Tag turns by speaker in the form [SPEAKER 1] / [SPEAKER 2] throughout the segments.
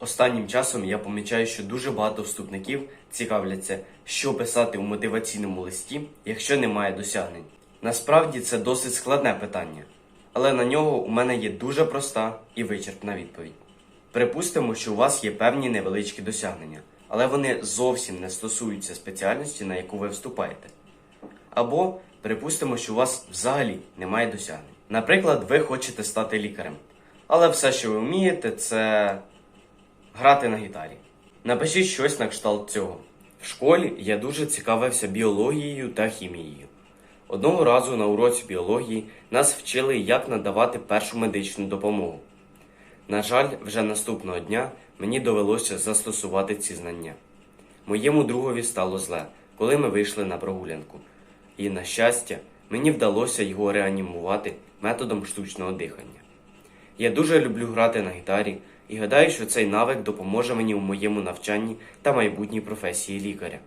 [SPEAKER 1] Останнім часом я помічаю, що дуже багато вступників цікавляться, що писати у мотиваційному листі, якщо немає досягнень. Насправді це досить складне питання, але на нього у мене є дуже проста і вичерпна відповідь. Припустимо, що у вас є певні невеличкі досягнення, але вони зовсім не стосуються спеціальності, на яку ви вступаєте. Або припустимо, що у вас взагалі немає досягнень. Наприклад, ви хочете стати лікарем, але все, що ви вмієте, це грати на гітарі. Напишіть щось на кшталт цього. В школі я дуже цікавився біологією та хімією. Одного разу на уроці біології нас вчили, як надавати першу медичну допомогу. На жаль, вже наступного дня мені довелося застосувати ці знання. Моєму другові стало зле, коли ми вийшли на прогулянку. І, на щастя, мені вдалося його реанімувати методом штучного дихання. Я дуже люблю грати на гітарі і гадаю, що цей навик допоможе мені у моєму навчанні та майбутній професії лікаря.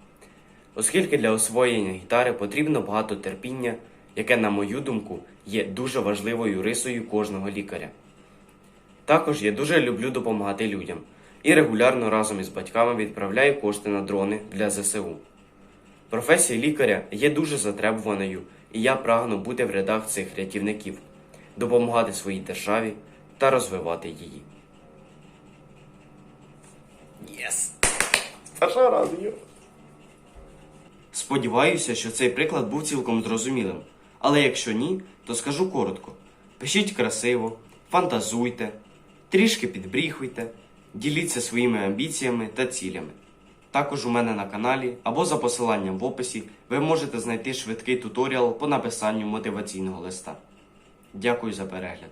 [SPEAKER 1] Оскільки для освоєння гітари потрібно багато терпіння, яке, на мою думку, є дуже важливою рисою кожного лікаря. Також я дуже люблю допомагати людям і регулярно разом із батьками відправляю кошти на дрони для ЗСУ. Професія лікаря є дуже затребуваною, і я прагну бути в рядах цих рятівників, допомагати своїй державі та розвивати її. Єс! Перша радію! Сподіваюся, що цей приклад був цілком зрозумілим. Але якщо ні, то скажу коротко: пишіть красиво, фантазуйте, трішки підбріхуйте, діліться своїми амбіціями та цілями. Також у мене на каналі або за посиланням в описі ви можете знайти швидкий туторіал по написанню мотиваційного листа. Дякую за перегляд.